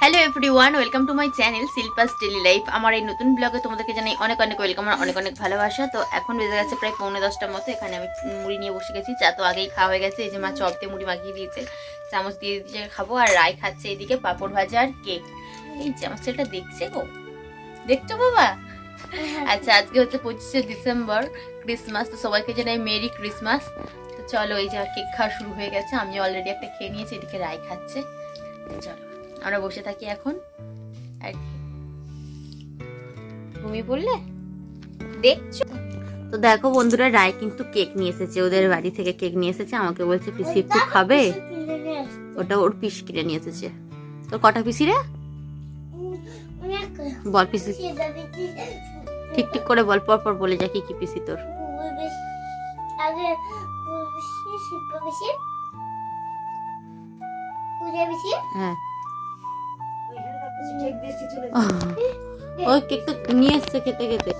Hello every one welcome to my channel Shilpa's daily life আমার এই নতুন ব্লগে তোমাদেরকে জানাই অনেক অনেক ওয়েলকাম আর অনেক অনেক ভালোবাসা। তো এখন বেজে গেছে প্রায় পৌনে দশটার মতো এখানে আমি মুড়ি নিয়ে বসে গেছি। চা তো আগেই খাওয়া হয়ে গেছে এই যে মা চপ দিয়ে মুড়ি মাখিয়ে দিয়েছে। চামচ দিয়ে দিয়েছে খাব আর রায় খাচ্ছে এদিকে পাঁপড় ভাজা আর কেক এই চামচ ছেলেটা দেখছে গো। দেখছ বাবা? আচ্ছা আজকে হচ্ছে পঁচিশে ডিসেম্বর ক্রিসমাস তো সবাইকে জানাই মেরি ক্রিসমাস তো চলো এই যে কেক খাওয়া শুরু হয়ে গেছে আমি অলরেডি একটা খেয়ে নিয়েছি এদিকে রায় খাচ্ছে। চলো। আমরা বসে থাকি এখন। আর। ঘুমিয়ে পড়লে দেখছ? তো দেখো বন্ধুরা রায় কিন্তু কেক নিয়ে এসেছে। ওদের বাড়ি থেকে কেক নিয়ে এসেছে। আমাকে বলছে পিসি একটু খাবে? ওটা ওর পিস কিনে নিয়ে এসেছে। তোর কটা পিসি রে? বল পিসি। ঠিক ঠিক করে বল পর পর বলে যা কি কি পিসি তোর। হ্যাঁ। ওই কেকটা নিয়ে এসছে খেতে খেতে।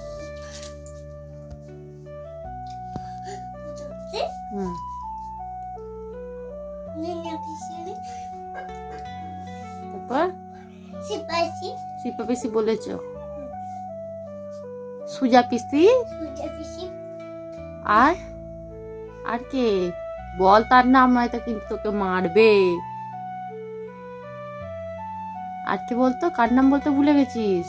তারপর? শিল্পা পিসি বলেছ। সুজা পিসি। আর? আর কে? বল তার নাম নয়তো কিন্তু তোকে মারবে। আর কে বলতো? কার নাম বলতে ভুলে গেছিস?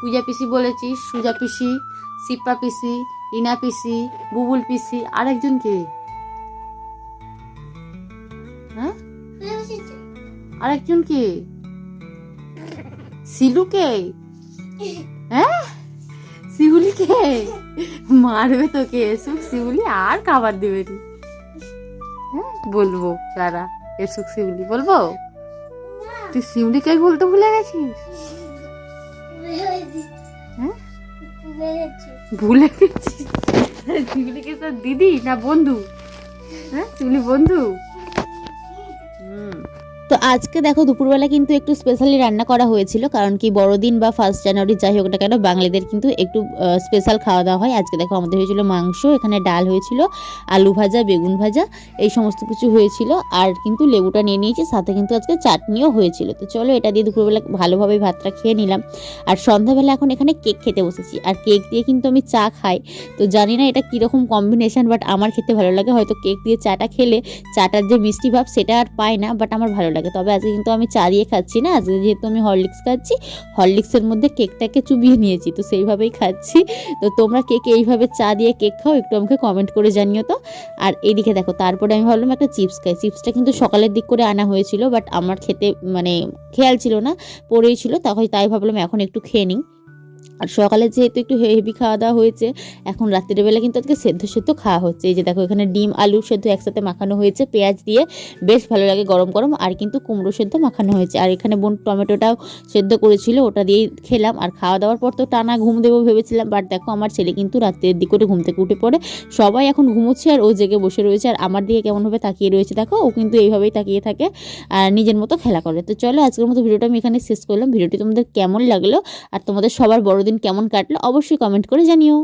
পূজা পিসি বলেছিস সুজা পিসি সিপ্পা পিসি ইনা পিসি, বুবুল পিসি, আর একজন কে? হ্যাঁ? পূজা বেশি আর একজন কে? সিলু কে? হ্যাঁ? শিউলি কে? মারবে তোকে, এসুক শিউলি, আর খাবার দেবে হ্যাঁ? বলব তারা এসুক শিউলি, বলব? তুই শিউলিকে বলতে ভুলে গেছিস? হ্যাঁ? ভুলে গেছিস? শিউলিকে তোর দিদি না বন্ধু? হ্যাঁ? শিউলি বন্ধু? হুম। তো আজকে দেখো দুপুরবেলা কিন্তু একটু স্পেশালি রান্না করা হয়েছিল, কারণ কি বড়দিন বা ফার্স্ট জানুয়ারি যাই হোক না কেন বাঙালিদের কিন্তু একটু স্পেশাল খাওয়া দাওয়া হয়। আজকে দেখো আমাদের হয়েছিল মাংস, এখানে ডাল হয়েছিল, আলু ভাজা, বেগুন ভাজা, এই সমস্ত কিছু হয়েছিল। আর কিন্তু লেবুটা নিয়ে নিয়েছি, সাথে কিন্তু আজকে চাটনিও হয়েছিল। তো চলো এটা দিয়ে দুপুরবেলা ভালোভাবে ভাতটা খেয়ে নিলাম। আর সন্ধ্যাবেলা এখন এখানে কেক খেতে বসেছি, আর কেক দিয়ে কিন্তু আমি চা খাই। তো জানি না এটা কীরকম কম্বিনেশন বাট আমার খেতে ভালো লাগে। হয়তো কেক দিয়ে চাটা খেলে চাটার যে মিষ্টি ভাব, সেটা আর পায় না বাট আমার ভালো লাগে। তবে আজকে কিন্তু আমি চা দিয়ে খাচ্ছি না, আজকে যেহেতু আমি হরলিক্স খাচ্ছি, হরলিক্সের মধ্যে কেকটাকে চুবিয়ে নিয়েছি, তো সেইভাবেই খাচ্ছি। তো তোমরা কেক এইভাবে চা দিয়ে কেক খাও একটু আমাকে কমেন্ট করে জানিও তো। আর এদিকে দেখো, তারপরে আমি ভাবলাম একটা চিপস খাই। চিপসটা কিন্তু সকালের দিক করে আনা হয়েছিল বাট আমার খেতে মানে খেয়াল ছিল না, পড়েই ছিল তখন তাই ভাবলাম এখন একটু খেয়ে নিই। আর সকালে যেহেতু একটু হেভি খাওয়া দাওয়া হয়েছে, এখন রাত্রের বেলা কিন্তু আজকে সেদ্ধ সেদ্ধ খাওয়া হচ্ছে। এই যে দেখো, এখানে ডিম, আলু সেদ্ধ একসাথে মাখানো হয়েছে, পেঁয়াজ দিয়ে বেশ ভালো লাগে গরম গরম, আর কিন্তু কুমড়ো সেদ্ধ মাখানো হয়েছে। আর এখানে বোন টমেটোটাও সেদ্ধ করেছিল, ওটা দিয়েই খেলাম। আর খাওয়া দাওয়ার পর তো টানা ঘুম দেবো ভেবেছিলাম বাট দেখো, আমার ছেলে কিন্তু রাত্রের দিক করে ঘুম থেকে উঠে পড়ে। সবাই এখন ঘুমোচ্ছে আর ও জেগে বসে রয়েছে, আর আমার দিকে কেমনভাবে তাকিয়ে রয়েছে দেখো, ও কিন্তু এইভাবেই তাকিয়ে থাকে, আর নিজের মতো খেলা করে। তো চলো, আজকের মতো ভিডিওটা আমি এখানে শেষ করলাম। ভিডিওটি তোমাদের কেমন লাগল, আর তোমাদের সবার বড়দিন কেমন কাটলো অবশ্যই কমেন্ট করে জানিও।